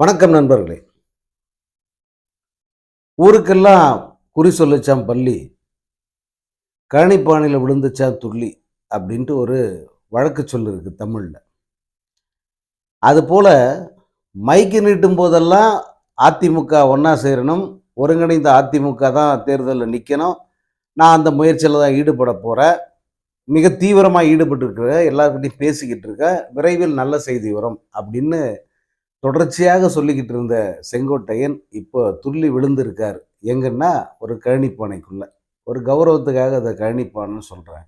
வணக்கம் நண்பர்களே. ஊருக்கெல்லாம் குறி சொல்லிச்சான் பள்ளி. கழனிப்பானையில் விழுந்துச்சான் துள்ளி அப்படின்ட்டு ஒரு வழக்கு சொல் இருக்கு தமிழில் அதுபோல் மைக்கு நீட்டும் போதெல்லாம் அதிமுக ஒன்றா சேரணும் ஒருங்கிணைந்த அதிமுக தான் தேர்தலில் நிற்கணும் நான் அந்த முயற்சியில் தான் ஈடுபட போகிறேன் மிக தீவிரமாக ஈடுபட்டிருக்கிறேன் எல்லாருக்கிட்டையும் பேசிக்கிட்டு இருக்க விரைவில் நல்ல செய்தி வரும் அப்படின்னு தொடர்ச்சியாக சொல்லிக்கிட்டு இருந்த செங்கோட்டையன் இப்போ துள்ளி விழுந்திருக்கார். எங்கன்னா ஒரு கழனிப்பானைக்குள்ள. ஒரு கௌரவத்துக்காக அதை கழனிப்பான்னு சொல்கிறேன்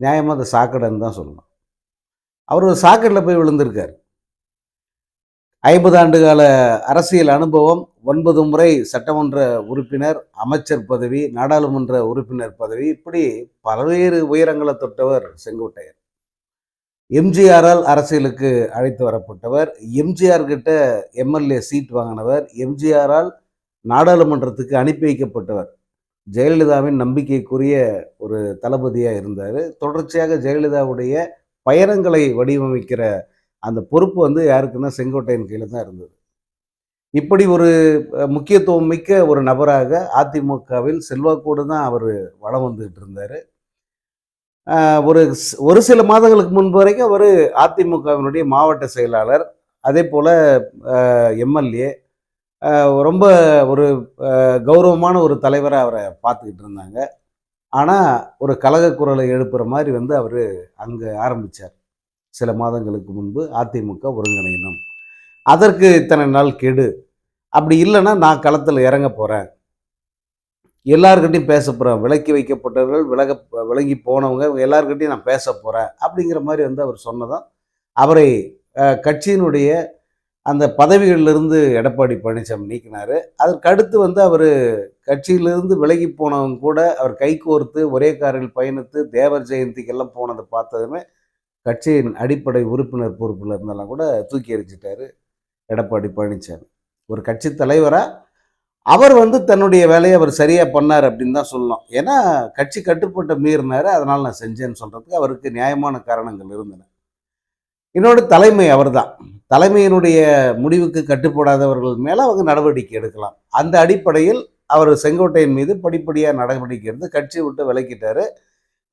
நியாயமாக அதை சாக்கடைன்னு தான் சொல்லணும். அவர் ஒரு சாக்கடையில் போய் விழுந்திருக்கார். ஐம்பது ஆண்டு கால அரசியல் அனுபவம் ஒன்பது முறை சட்டமன்ற உறுப்பினர் அமைச்சர் பதவி நாடாளுமன்ற உறுப்பினர் பதவி இப்படி பல்வேறு உயரங்களை தொட்டவர் செங்கோட்டையன். எம்ஜிஆரால் அரசியலுக்கு அழைத்து வரப்பட்டவர். எம்ஜிஆர் கிட்ட எம்எல்ஏ சீட் வாங்கினவர். எம்ஜிஆரால் நாடாளுமன்றத்துக்கு அனுப்பி வைக்கப்பட்டவர். ஜெயலலிதாவின் நம்பிக்கைக்குரிய ஒரு தளபதியாக இருந்தார். தொடர்ச்சியாக ஜெயலலிதாவுடைய பயணங்களை வடிவமைக்கிற அந்த பொறுப்பு வந்து யாருக்குன்னா செங்கோட்டையின் கீழே தான் இருந்தது. இப்படி ஒரு முக்கியத்துவம் மிக்க ஒரு நபராக அதிமுகவில் செல்வாக்கோடு தான் அவர் வளம் வந்துகிட்டு இருந்தார். ஒரு ஒரு சில மாதங்களுக்கு முன்பு வரைக்கும் அவர் அதிமுகவினுடைய மாவட்ட செயலாளர் அதே போல் எம்எல்ஏ ரொம்ப ஒரு கௌரவமான ஒரு தலைவரை அவரை பார்த்துக்கிட்டு இருந்தாங்க. ஆனால் ஒரு கலக குரலை எழுப்புகிற மாதிரி வந்து அவர் அங்கே ஆரம்பித்தார் சில மாதங்களுக்கு முன்பு அதிமுக ஒருங்கிணையினோம் அதற்கு இத்தனை நாள் கெடு. அப்படி இல்லைன்னா நான் களத்தில் இறங்க போகிறேன் எல்லாருக்கிட்டையும் பேச போகிறேன் விலக்கி வைக்கப்பட்டவர்கள் விலக விலகி போனவங்க இவங்க எல்லாருக்கிட்டையும் நான் பேச போகிறேன் அப்படிங்கிற மாதிரி வந்து அவர் சொன்னதான் அவரை கட்சியினுடைய அந்த பதவிகளிலிருந்து எடப்பாடி பழனிசாமி நீக்கினார். அதற்கு அடுத்து வந்து அவர் கட்சியிலிருந்து விலகி போனவங்க கூட அவர் கைகோர்த்து ஒரே காரில் பயணித்து தேவர் ஜெயந்திக்கெல்லாம் போனதை பார்த்ததுமே கட்சியின் அடிப்படை உறுப்பினர் பொறுப்பில் இருந்தெல்லாம் கூட தூக்கி எறிஞ்சிட்டாரு எடப்பாடி பழனிசாமி. ஒரு கட்சி தலைவராக அவர் வந்து தன்னுடைய வேலையை அவர் சரியாக பண்ணார் அப்படின்னு தான் சொல்லணும். ஏன்னா கட்சி கட்டுப்பட்ட மீறினார் அதனால் நான் செஞ்சேன்னு சொல்கிறதுக்கு அவருக்கு நியாயமான காரணங்கள் இருந்தன. இன்னொரு தலைமை அவர்தான். தலைமையினுடைய முடிவுக்கு கட்டுப்படாதவர்கள் மேலே அவங்க நடவடிக்கை எடுக்கலாம். அந்த அடிப்படையில் அவர் செங்கோட்டையின் மீது படிப்படியாக நடவடிக்கை எடுத்து கட்சியை விட்டு விலக்கிட்டார்.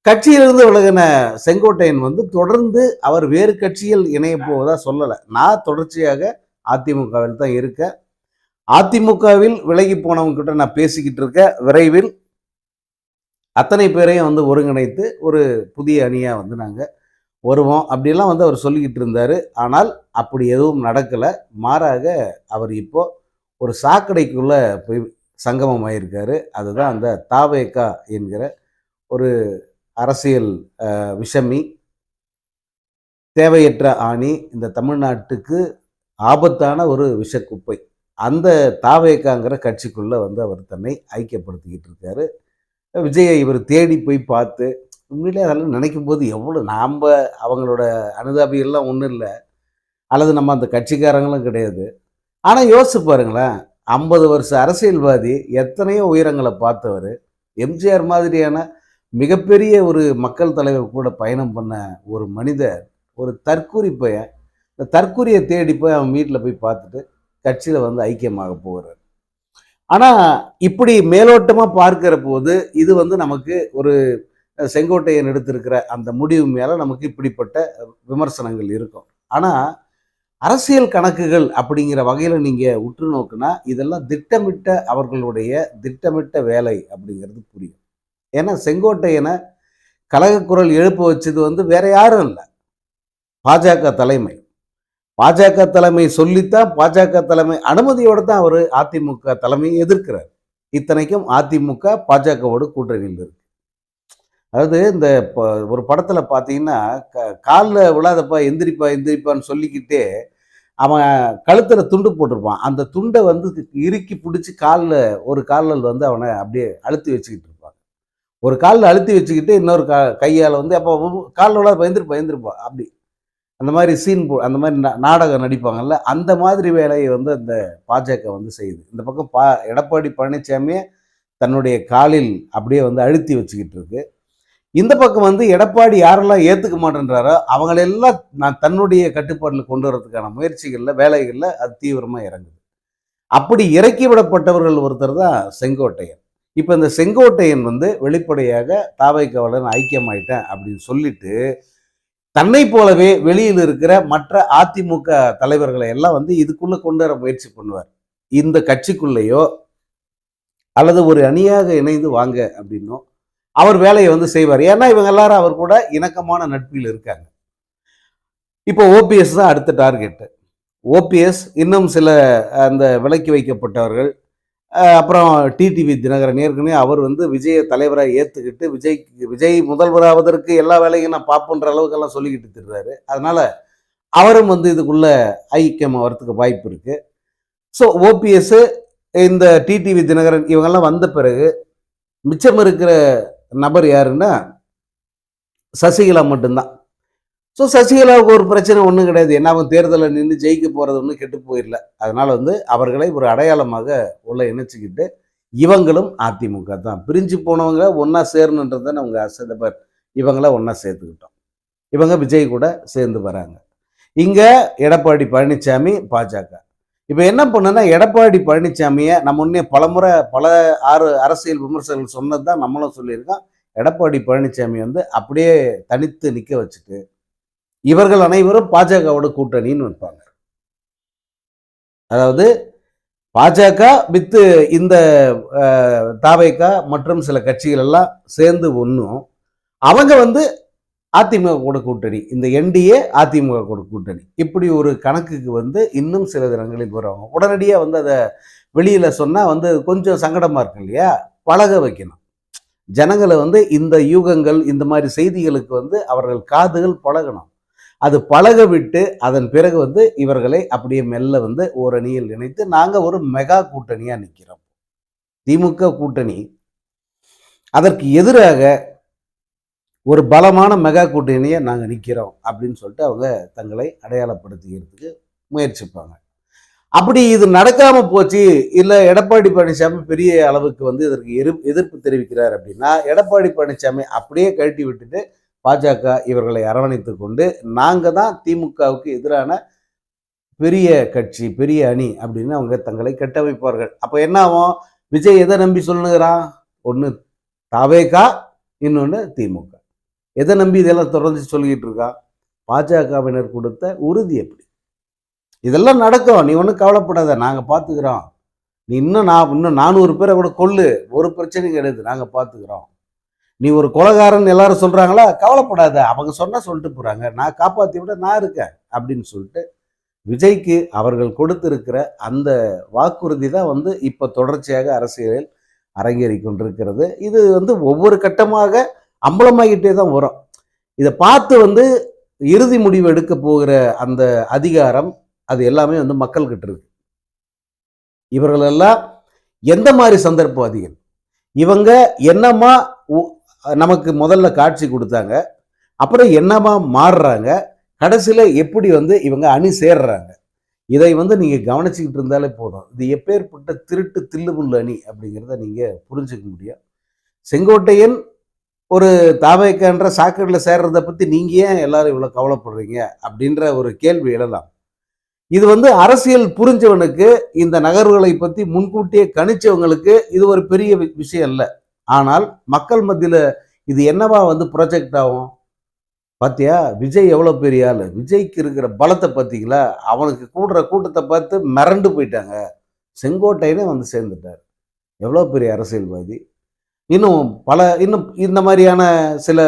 கட்சியிலிருந்து விலகின செங்கோட்டையன் வந்து தொடர்ந்து அவர் வேறு கட்சியில் இணைய போவதாக சொல்லலை. நான் தொடர்ச்சியாக அதிமுகவில் தான் இருக்கேன். அதிமுகவில் விலகி போனவங்க கிட்ட நான் பேசிக்கிட்டு இருக்க விரைவில் அத்தனை பேரையும் வந்து ஒருங்கிணைத்து ஒரு புதிய அணியாக வந்து நாங்கள் வருவோம். அப்படிலாம் வந்து அவர் சொல்லிக்கிட்டு இருந்தார். ஆனால் அப்படி எதுவும் நடக்கலை. மாறாக அவர் இப்போது ஒரு சாக்கடைக்குள்ளே போய் சங்கமம் ஆயிருக்காரு அதுதான் அந்த தாவேகா என்கிற ஒரு அரசியல் விஷமி தேவையற்ற ஆணி. இந்த தமிழ்நாட்டுக்கு ஆபத்தான ஒரு விஷக்குப்பை. அந்த தாவேக்காங்கிற கட்சிக்குள்ளே வந்து அவர் தன்னை ஐக்கியப்படுத்திக்கிட்டு இருக்காரு. விஜயை இவர் தேடி போய் பார்த்து உண்மையிலே அதெல்லாம் நினைக்கும் போது எவ்வளோ நாம் அவங்களோட அனுதாபிகள்லாம் ஒன்றும் இல்லை. அல்லது நம்ம அந்த கட்சிக்காரங்களும் கிடையாது. ஆனால் யோசிச்சு பாருங்களேன் ஐம்பது வருஷ அரசியல்வாதி எத்தனையோ உயரங்களை பார்த்தவர். எம்ஜிஆர் மாதிரியான மிகப்பெரிய ஒரு மக்கள் தலைவர் கூட பயணம் பண்ண ஒரு மனிதர் ஒரு தற்கூரி பையன் இந்த தற்கூரியை தேடி போய் அவன் வீட்டில் போய் பார்த்துட்டு கட்சியில் வந்து ஐக்கியமாக போகிறார். ஆனால் இப்படி மேலோட்டமாக பார்க்கிற போது இது வந்து நமக்கு ஒரு செங்கோட்டையன் எடுத்திருக்கிற அந்த முடிவு மேலே நமக்கு இப்படிப்பட்ட விமர்சனங்கள் இருக்கும். ஆனால் அரசியல் கணக்குகள் அப்படிங்கிற வகையில் நீங்கள் உற்று நோக்குனா இதெல்லாம் திட்டமிட்ட அவர்களுடைய திட்டமிட்ட வேலை அப்படிங்கிறது புரியும். ஏன்னா செங்கோட்டையனை கழகக்குரல் எழுப்ப வச்சது வந்து வேற யாரும் இல்லை. பாஜக தலைமை. பாஜக தலைமை சொல்லித்தான் பாஜக தலைமை அனுமதியோடு தான் அவர் அதிமுக தலைமையை எதிர்க்கிறார். இத்தனைக்கும் அதிமுக பாஜகவோடு கூட்டணியில் இருக்கு. அதாவது இந்த ப- ஒரு படத்தில் பார்த்தீங்கன்னா க காலில் விழாதப்பா எந்திரிப்பா எந்திரிப்பான்னு சொல்லிக்கிட்டே அவன் கழுத்தில் துண்டு போட்டிருப்பான். அந்த துண்டை வந்து இறுக்கி பிடிச்சி காலில் ஒரு காலில் வந்து அவனை அப்படியே அழுத்தி வச்சுக்கிட்டு இருப்பான் ஒரு காலில் அழுத்தி வச்சுக்கிட்டு இன்னொரு கா கையால் வந்து அப்போ காலில் விழாத எந்திரிப்பா எந்திரிப்பா அப்படி. அந்த மாதிரி சீன் போ அந்த மாதிரி நாடகம் நடிப்பாங்கல்ல அந்த மாதிரி வேலையை வந்து அந்த பாஜக வந்து செய்யுது. இந்த பக்கம் பா எடப்பாடி பழனிசாமியே தன்னுடைய காலில் அப்படியே வந்து அழுத்தி வச்சுக்கிட்டு இருக்கு. இந்த பக்கம் வந்து எடப்பாடி யாரெல்லாம் ஏற்றுக்க மாட்டேன்றாரோ அவங்களெல்லாம் நான் தன்னுடைய கட்டுப்பாட்டில் கொண்டு வரதுக்கான முயற்சிகளில் வேலைகளில் அது தீவிரமாக இறங்குது. அப்படி இறக்கி விடப்பட்டவர்கள் ஒருத்தர் தான் செங்கோட்டையன். இப்போ இந்த செங்கோட்டையன் வந்து வெளிப்படையாக தாவைக்காவலன் ஐக்கியமாயிட்டேன் அப்படின்னு சொல்லிட்டு தன்னை போலவே வெளியில் இருக்கிற மற்ற அதிமுக தலைவர்களை எல்லாம் வந்து இதுக்குள்ள கொண்டு வர முயற்சி பண்ணுவார். இந்த கட்சிக்குள்ளேயோ அல்லது ஒரு அணியாக இணைந்து வாங்க அப்படின்னோ அவர் வேலையை வந்து செய்வார். ஏன்னா இவங்க எல்லாரும் அவர் கூட இணக்கமான நட்பில் இருக்காங்க. இப்போ ஓபிஎஸ் தான் அடுத்த டார்கெட்டு. ஓபிஎஸ் இன்னும் சில அந்த விலக்கி வைக்கப்பட்டவர்கள் அப்புறம் டிடிவி தினகரன் ஏற்கனவே அவர் வந்து விஜயை தலைவராக ஏற்றுக்கிட்டு விஜய் விஜய் முதல்வராவதற்கு எல்லா வேலையும் நான் பார்ப்போன்ற அளவுக்கெல்லாம் சொல்லிக்கிட்டு திரிறாரு. அதனால் அவரும் வந்து இதுக்குள்ள ஐக்கியம் ஆகிறதுக்கு வாய்ப்பு இருக்குது ஸோ ஓபிஎஸ் இந்த டிடிவி தினகரன் இவங்கெல்லாம் வந்த பிறகு மிச்சம் இருக்கிற நபர் யாருன்னா சசிகலா மட்டும்தான். ஸோ சசிகலாவுக்கு ஒரு பிரச்சனை ஒன்றும் கிடையாது. என்ன அவன் தேர்தலில் நின்று ஜெயிக்க போகிறது ஒன்றும் கெட்டு போயிடல. அதனால் வந்து அவர்களை ஒரு அடையாளமாக உள்ள இணைச்சிக்கிட்டு இவங்களும் அதிமுக தான். பிரிஞ்சு போனவங்க ஒன்றா சேரணுன்றது தான் அவங்க அசதபர் இவங்கள ஒன்றா சேர்த்துக்கிட்டோம். இவங்க விஜய் கூட சேர்ந்து வராங்க. இங்கே எடப்பாடி பழனிசாமி பாஜக. இப்போ என்ன பண்ணுன்னா எடப்பாடி பழனிசாமியை நம்ம முன்னே பலமுறை பல ஆறு அரசியல் விமர்சகர்கள் சொன்னது தான் நம்மளும் சொல்லியிருக்கோம். எடப்பாடி பழனிசாமி வந்து அப்படியே தனித்து நிற்க வச்சுட்டு இவர்கள் அனைவரும் பாஜகவோட கூட்டணின்னு வைப்பாங்க அதாவது பாஜக வித்து இந்த தாவைக்கா மற்றும் சில கட்சிகள் எல்லாம் சேர்ந்து ஒன்றும் அவங்க வந்து அதிமுக கூட கூட்டணி இந்த என்டிஏ அதிமுக கூட கூட்டணி. இப்படி ஒரு கணக்குக்கு வந்து இன்னும் சில தினங்களில் வருவாங்க உடனடியாக வந்து அதை வெளியில் சொன்னால் வந்து கொஞ்சம் சங்கடமாக இருக்கு இல்லையா? பழக வைக்கணும். ஜனங்களை வந்து இந்த யூகங்கள் இந்த மாதிரி செய்திகளுக்கு வந்து அவர்கள் காதுகள் பழகணும். அது பழக விட்டு அதன் பிறகு வந்து இவர்களை அப்படியே மெல்ல வந்து ஒரு அணியில் இணைத்து நாங்கள் ஒரு மெகா கூட்டணியாக நிற்கிறோம் திமுக கூட்டணி. அதற்கு எதிராக ஒரு பலமான மெகா கூட்டணியை நாங்கள் நிற்கிறோம் அப்படின்னு சொல்லிட்டு அவங்க தங்களை அடையாளப்படுத்திக்கிறதுக்கு முயற்சிப்பாங்க. அப்படி இது நடக்காமல் போச்சு. இல்லை எடப்பாடி பழனிசாமி பெரிய அளவுக்கு வந்து இதற்கு எதிர் எதிர்ப்பு தெரிவிக்கிறார் அப்படின்னா எடப்பாடி பழனிசாமி அப்படியே கழட்டி விட்டுட்டு பாஜக இவர்களை அரவணைத்து கொண்டு நாங்கள் தான் திமுகவுக்கு எதிரான பெரிய கட்சி பெரிய அணி அப்படின்னு அவங்க தங்களை கட்டமைப்பார்கள். அப்போ என்ன ஆகும்? விஜய் எதை நம்பி சொல்லுகிறான்? ஒன்று தாவேகா இன்னொன்று திமுக. எதை நம்பி இதெல்லாம் தொடர்ந்து சொல்லிக்கிட்டு இருக்கான் பாஜகவினர் கொடுத்த உறுதி எப்படி? இதெல்லாம் நடக்கும். நீ ஒன்றும் கவலைப்படாத. நாங்கள் பார்த்துக்கிறோம் நீ இன்னும் நான் இன்னும் நானூறு பேரை கூட கொள்ளு ஒரு பிரச்சனையும் கிடையாது. நாங்கள் பார்த்துக்கிறோம் நீ ஒரு கொலகாரன் எல்லாரும் சொல்கிறாங்களா கவலைப்படாத. அவங்க சொன்னால் சொல்லிட்டு போகிறாங்க நான் காப்பாற்றி விட நான் இருக்கேன் அப்படின்னு சொல்லிட்டு விஜய்க்கு அவர்கள் கொடுத்திருக்கிற அந்த வாக்குறுதி தான் வந்து இப்போ தொடர்ச்சியாக அரசியலில் அரங்கேறி கொண்டிருக்கிறது. இது வந்து ஒவ்வொரு கட்டமாக அம்பலமாகிட்டே தான் வரும். இதை பார்த்து வந்து இறுதி முடிவு எடுக்க போகிற அந்த அதிகாரம் அது எல்லாமே வந்து மக்கள்கிட்ட இருக்கு. இவர்களெல்லாம் எந்த மாதிரி சந்தர்ப்பவாதிகள்? இவங்க என்னமா உ- நமக்கு முதல்ல காட்சி கொடுத்தாங்க. அப்புறம் என்னமா மாறுறாங்க? கடைசியில் எப்படி வந்து இவங்க அணி சேர்றாங்க? இதை வந்து நீங்கள் கவனிச்சுக்கிட்டு இருந்தாலே போதும். இது எப்பேற்பட்ட திருட்டு தில்லுமுள்ளு அணி அப்படிங்கிறத நீங்கள் புரிஞ்சுக்க முடியும். செங்கோட்டையன் ஒரு தாவைக்கன்ற சாக்கடையில் சேர்றதை பற்றி நீங்கள் ஏன் எல்லாரும் இவ்வளோ கவலைப்படுறீங்க? அப்படின்ற ஒரு கேள்வி எழலாம். இது வந்து அரசியல் புரிஞ்சவனுக்கு இந்த நகர்வுகளை பற்றி முன்கூட்டியே கணிச்சவங்களுக்கு இது ஒரு பெரிய வி- விஷயம் இல்லை. ஆனால் மக்கள் மத்தியில் இது என்னவா வந்து ப்ரொஜெக்ட் ஆகும்? பார்த்தியா விஜய் எவ்வளோ பெரிய ஆள்? விஜய்க்கு இருக்கிற பலத்தை பார்த்தீங்களா அவனுக்கு கூடுற கூட்டத்தை பார்த்து மிரண்டு போயிட்டாங்க. செங்கோட்டையனே வந்து சேர்ந்துட்டார். எவ்வளோ பெரிய அரசியல்வாதி? இன்னும் பல இன்னும் இந்த மாதிரியான சில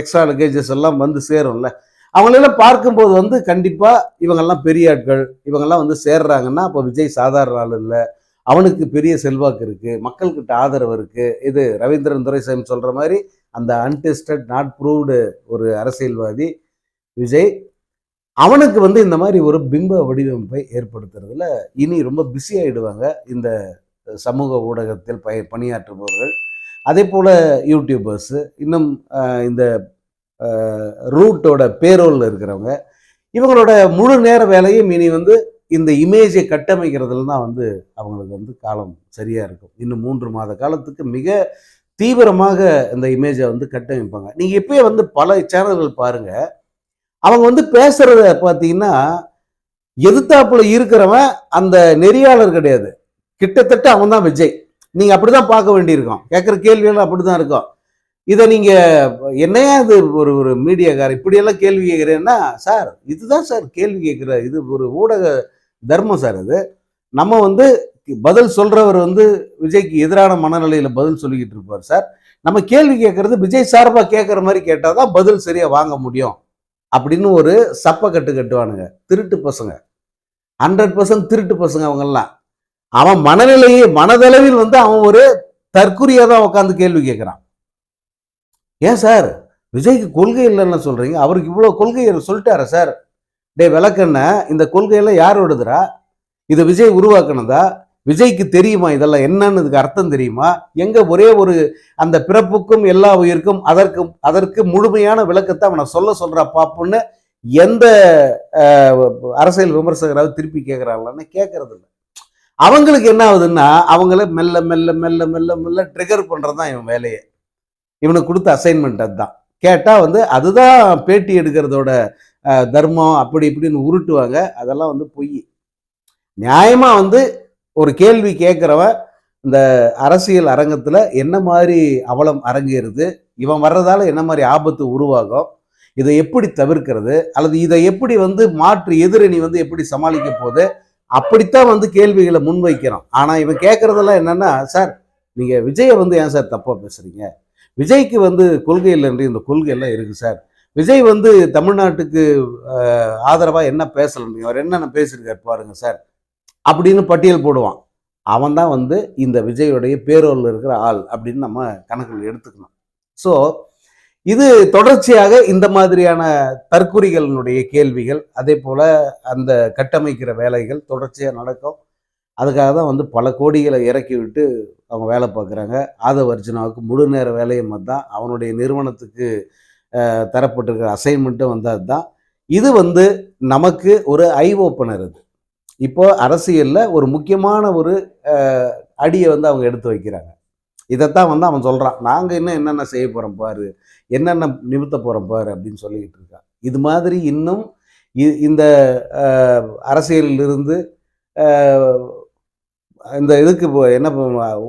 எக்ஸ்ட்ரா லக்கேஜஸ் எல்லாம் வந்து சேரும்ல. அவங்களெல்லாம் பார்க்கும்போது வந்து கண்டிப்பாக இவங்கெல்லாம் பெரிய ஆட்கள். இவங்கெல்லாம் வந்து சேர்றாங்கன்னா அப்போ விஜய் சாதாரண ஆள் இல்லை. அவனுக்கு பெரிய செல்வாக்கு இருக்குது மக்கள்கிட்ட ஆதரவு இருக்குது இது ரவீந்திரன் துரைசாமி சொல்கிற மாதிரி அந்த அன்டெஸ்டட் நாட் ப்ரூவ்டு ஒரு அரசியல்வாதி விஜய் அவனுக்கு வந்து இந்த மாதிரி ஒரு பிம்ப வடிவமைப்பை ஏற்படுத்துறதுல இனி ரொம்ப பிஸி ஆகிடுவாங்க இந்த சமூக ஊடகத்தில் பய பணியாற்றுபவர்கள். அதே போல் யூடியூபர்ஸு இன்னும் இந்த ரூட்டோட பேரோலில் இருக்கிறவங்க இவங்களோட முழு நேர வேலையும் இனி வந்து இந்த இமேஜை கட்டமைக்கிறதுல தான் வந்து அவங்களுக்கு வந்து காலம் சரியாக இருக்கும். இன்னும் மூன்று மாத காலத்துக்கு மிக தீவிரமாக இந்த இமேஜை வந்து கட்டமைப்பாங்க. நீங்கள் இப்பயே வந்து பல சேனல்கள் பாருங்கள் அவங்க வந்து பேசுகிறத பார்த்தீங்கன்னா எதிர்த்தாப்புல இருக்கிறவன் அந்த நெறியாளர் கிடையாது. கிட்டத்தட்ட அவன் தான் விஜய். நீங்கள் அப்படி தான் பார்க்க வேண்டியிருக்கும். கேட்குற கேள்விகள் அப்படிதான் இருக்கும். இதை நீங்கள் என்னையா இது ஒரு ஒரு மீடியாக்காரர் இப்படியெல்லாம் கேள்வி கேட்குறேன்னா சார் இதுதான் சார் கேள்வி கேட்குற இது ஒரு ஊடக தர்மம் சார் இது நம்ம வந்து பதில் சொல்றவர் வந்து விஜய்க்கு எதிரான மனநிலையில பதில் சொல்லிக்கிட்டு இருப்பார் சார். நம்ம கேள்வி கேட்கறது விஜய் சார்பாக கேட்குற மாதிரி கேட்டால் தான் பதில் சரியா வாங்க முடியும் அப்படின்னு ஒரு சப்ப கட்டு கட்டுவானுங்க. திருட்டு பசங்க. ஹண்ட்ரட் பர்சன்ட் திருட்டு பசங்க அவங்கெல்லாம். அவன் மனநிலையே மனதளவில் வந்து அவன் ஒரு தற்குறியா தான் உட்காந்து கேள்வி கேட்குறான். ஏன் சார்? விஜய்க்கு கொள்கை இல்லைன்னு சொல்றீங்க. அவருக்கு இவ்வளோ கொள்கை சொல்லிட்டாரு சார். டே விளக்கண்ண இந்த கொள்கையெல்லாம் யார் விடுதுரா இதை விஜய் உருவாக்குனதா? விஜய்க்கு தெரியுமா இதெல்லாம் என்னன்னு இதுக்கு அர்த்தம் தெரியுமா? எங்க ஒரே ஒரு அந்த பிறப்புக்கும் எல்லா உயிருக்கும் அதற்கு அதற்கு முழுமையான விளக்கத்தை அவனை சொல்ல சொல்றா பாப்புன்னு எந்த அரசியல் விமர்சகராவது திருப்பி கேட்கிறாங்களான்னு கேட்கறது இல்லை அவங்களுக்கு என்ன ஆகுதுன்னா அவங்கள மெல்ல மெல்ல மெல்ல மெல்ல மெல்ல ட்ரிகர் பண்ணுறது தான் இவன் வேலையை. இவனுக்கு கொடுத்த அசைன்மெண்ட் அதுதான். கேட்டா வந்து அதுதான் பேட்டி எடுக்கிறதோட தர்மம் அப்படி இப்படின்னு உருட்டுவாங்க. அதெல்லாம் வந்து பொய். நியாயமாக வந்து ஒரு கேள்வி கேட்குறவன் இந்த அரசியல் அரங்கத்தில் என்ன மாதிரி அவலம் அரங்கேறுது? இவன் வர்றதால என்ன மாதிரி ஆபத்து உருவாகும்? இதை எப்படி தவிர்க்கிறது? அல்லது இதை எப்படி வந்து மாற்று எதிரணி வந்து எப்படி சமாளிக்க போகுது? அப்படித்தான் வந்து கேள்விகளை முன்வைக்கிறோம். ஆனால் இவன் கேட்குறதெல்லாம் என்னென்னா சார் நீங்கள் விஜயை வந்து ஏன் சார் தப்பாக பேசுகிறீங்க விஜய்க்கு வந்து கொள்கை இல்லைன்ற இந்த கொள்கை எல்லாம் சார். விஜய் வந்து தமிழ்நாட்டுக்கு ஆதரவாக என்ன பேசலன்றீங்க அவர் என்னென்ன பேசியிருக்காரு பாருங்க சார் அப்படின்னு பட்டியல் போடுவான். அவன் தான் வந்து இந்த விஜயோடைய பேரோரில் இருக்கிற ஆள் அப்படின்னு நம்ம கணக்கில் எடுத்துக்கணும். ஸோ இது தொடர்ச்சியாக இந்த மாதிரியான தற்குறிகளினுடைய கேள்விகள் அதே போல் அந்த கட்டமைக்கிற வேலைகள் தொடர்ச்சியாக நடக்கும். அதுக்காக தான் வந்து பல கோடிகளை இறக்கி விட்டு அவங்க வேலை பார்க்குறாங்க. ஆதவ அர்ஜுனாவுக்கு முழு நேர வேலையும் தான் அவனுடைய நிறுவனத்துக்கு தரப்பட்டிருக்கிற அசைன்மெண்ட்டும் வந்து அதுதான். இது வந்து நமக்கு ஒரு ஐ ஓப்பனர் இது. இப்போ அரசியலில் ஒரு முக்கியமான ஒரு அடியை வந்து அவங்க எடுத்து வைக்கிறாங்க. இதைத்தான் வந்து அவன் சொல்கிறான் நாங்கள் இன்னும் என்னென்ன செய்ய போகிறோம் பாரு என்னென்ன நிமித்த போகிறோம் பாரு அப்படின்னு சொல்லிக்கிட்டு இருக்கான். இது மாதிரி இன்னும் இ- இந்த அஹ், அரசியலிலிருந்து இந்த இதுக்கு என்ன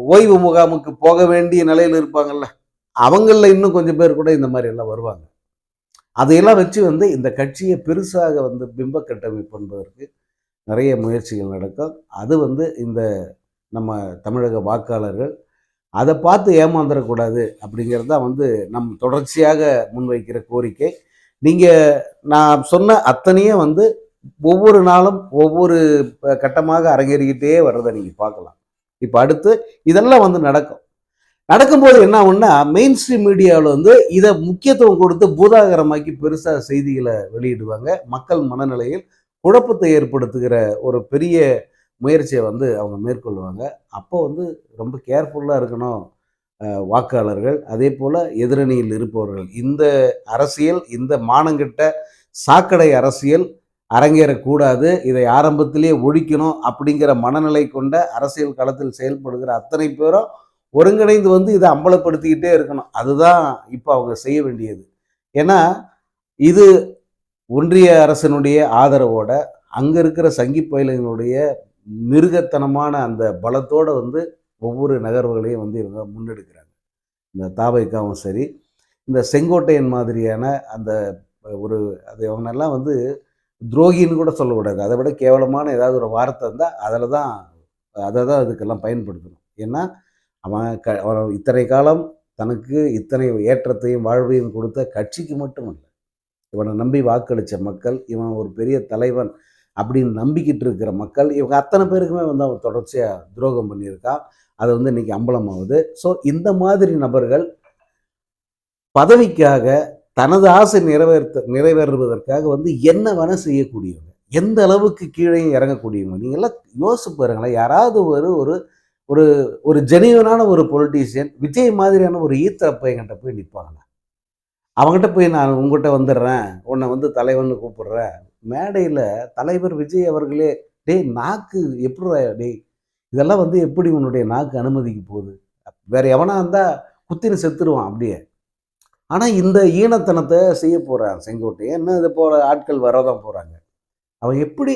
ஓய்வு முகாமுக்கு போக வேண்டிய நிலையில் இருப்பாங்கள்ல அவங்களில் இன்னும் கொஞ்சம் பேர் கூட இந்த மாதிரி எல்லாம் வருவாங்க. அதையெல்லாம் வச்சு வந்து இந்த கட்சியை பெருசாக வந்து பிம்ப கட்டமைப்பு என்பதற்கு நிறைய முயற்சிகள் நடக்கும். அது வந்து இந்த நம்ம தமிழக வாக்காளர்கள் அதை பார்த்து ஏமாந்துடக்கூடாது அப்படிங்கிறது தான் வந்து நம் தொடர்ச்சியாக முன்வைக்கிற கோரிக்கை. நீங்கள் நான் சொன்ன அத்தனையும் வந்து ஒவ்வொரு நாளும் ஒவ்வொரு கட்டமாக அரங்கேறிக்கிட்டே வர்றதை நீங்கள் பார்க்கலாம். இப்போ அடுத்து இதெல்லாம் வந்து நடக்கும். நடக்கும்போது என்ன ஆகும்னா மெயின் ஸ்ட்ரீம் மீடியாவில் வந்து இதை முக்கியத்துவம் கொடுத்து பூதாகரமாக்கி பெருசாக செய்திகளை வெளியிடுவாங்க. மக்கள் மனநிலையில் குழப்பத்தை ஏற்படுத்துகிற ஒரு பெரிய முயற்சியை வந்து அவங்க மேற்கொள்வாங்க. அப்போ வந்து ரொம்ப கேர்ஃபுல்லாக இருக்கணும் வாக்காளர்கள். அதே போல் எதிரணியில் இருப்பவர்கள். இந்த அரசியல் இந்த மானங்கிட்ட சாக்கடை அரசியல் அரங்கேறக்கூடாது. இதை ஆரம்பத்திலேயே ஒழிக்கணும் அப்படிங்கிற மனநிலை கொண்ட அரசியல் களத்தில் செயல்படுகிற அத்தனை பேரும் ஒருங்கிணைந்து வந்து இதை அம்பலப்படுத்திக்கிட்டே இருக்கணும். அதுதான் இப்போ அவங்க செய்ய வேண்டியது. ஏன்னா இது ஒன்றிய அரசினுடைய ஆதரவோட அங்கே இருக்கிற சங்கி பயிலங்களுடைய மிருகத்தனமான அந்த பலத்தோடு வந்து ஒவ்வொரு நகர்வுகளையும் வந்து இவங்க முன்னெடுக்கிறாங்க. இந்த தாபைக்காவும் சரி இந்த செங்கோட்டையன் மாதிரியான அந்த ஒரு அது அவனெல்லாம் வந்து துரோகின்னு கூட சொல்லக்கூடாது. அதை விட கேவலமான ஏதாவது ஒரு வார்த்தை இருந்தால் அதில் தான் அதை தான் அதுக்கெல்லாம் பயன்படுத்தணும். ஏன்னா அவன் க அவன் இத்தனை காலம் தனக்கு இத்தனை ஏற்றத்தையும் வாழ்வையும் கொடுத்த கட்சிக்கு மட்டும் இல்லை இவனை நம்பி வாக்களித்த மக்கள் இவன் ஒரு பெரிய தலைவன் அப்படின்னு நம்பிக்கிட்டு இருக்கிற மக்கள் இவங்க அத்தனை பேருக்குமே வந்து அவன் தொடர்ச்சியாக துரோகம் பண்ணியிருக்கான் அது வந்து இன்னைக்கு அம்பலமாகுது. ஸோ இந்த மாதிரி நபர்கள் பதவிக்காக தனது ஆசை நிறைவேற்ற நிறைவேறுவதற்காக வந்து என்ன வேணால் செய்யக்கூடியவங்க எந்த அளவுக்கு கீழே இறங்கக்கூடியவங்க நீங்கள்லாம் யோசிச்சு பாருங்களேன். யாராவது ஒரு ஒரு ஒரு ஒரு ஜெனியூனான ஒரு பொலிட்டீஷியன் விஜய் மாதிரியான ஒரு ஈத்த பையன்கிட்ட போய் நிற்பாங்க அவங்ககிட்ட போய் நான் உங்ககிட்ட வந்துடுறேன் உன்னை வந்து தலைவன் கூப்பிடுறேன். மேடையில் தலைவர் விஜய் அவர்களே டேய் நாக்கு எப்படி டேய் இதெல்லாம் வந்து எப்படி உன்னுடைய நாக்கு அனுமதிக்கு போகுது? வேற எவனா இருந்தால் குத்தின்னு செத்துருவான் அப்படியே. ஆனால் இந்த ஈனத்தனத்தை செய்ய போகிறான் செங்கோட்டையன். இன்னும் இது போல ஆட்கள் வரதான் போகிறாங்க அவன் எப்படி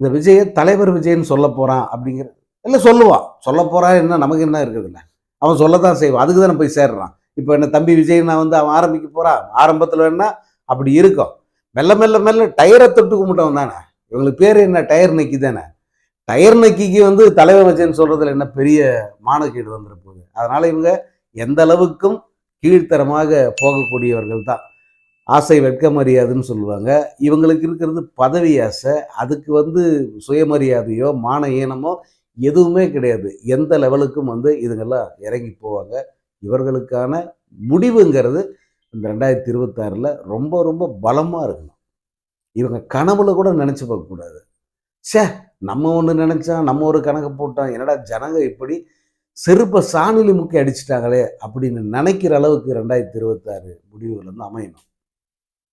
இந்த விஜயை தலைவர் விஜயன்னு சொல்ல போகிறான் அப்படிங்கிற இல்லை சொல்லுவான் சொல்ல போகிறா என்ன? நமக்கு என்ன இருக்குதுல்ல? அவன் சொல்லத்தான் செய்வான். அதுக்கு தானே போய் சேர்றான். இப்போ என்ன தம்பி விஜய் நான் வந்து அவன் ஆரம்பிக்க போகிறான் ஆரம்பத்தில் வேணா அப்படி இருக்கும். மெல்ல மெல்ல மெல்ல டயரை தொட்டு கும்பிட்டவன் தானே? இவங்களுக்கு பேர் என்ன? டயர் நக்கி தானே? டயர் நக்கிக்கு வந்து தலைவர் வச்சேன்னு சொல்கிறதுல என்ன பெரிய மானக்கீடு வந்துட போகுது. இவங்க எந்த அளவுக்கும் கீழ்த்தரமாக போகக்கூடியவர்கள் தான். ஆசை வெட்கமரியாதுன்னு சொல்லுவாங்க. இவங்களுக்கு இருக்கிறது பதவி ஆசை. அதுக்கு வந்து சுயமரியாதையோ மான ஈனமோ எதுவுமே கிடையாது. எந்த லெவலுக்கும் வந்து இதுங்கெல்லாம் இறங்கி போவாங்க. இவர்களுக்கான முடிவுங்கிறது இந்த ரெண்டாயிரத்தி இருபத்தாறில் ரொம்ப ரொம்ப பலமாக இருக்கணும். இவங்க கனவுல கூட நினச்சி பார்க்கக்கூடாது ச்சே நம்ம ஒன்று நினச்சா நம்ம ஒரு கணக்கு போட்டோம். என்னடா ஜனங்க இப்படி செருப்பை சாணிலி முக்கி அடிச்சிட்டாங்களே அப்படின்னு நினைக்கிற அளவுக்கு ரெண்டாயிரத்தி இருபத்தாறு முடிவுகள் வந்து அமையணும்.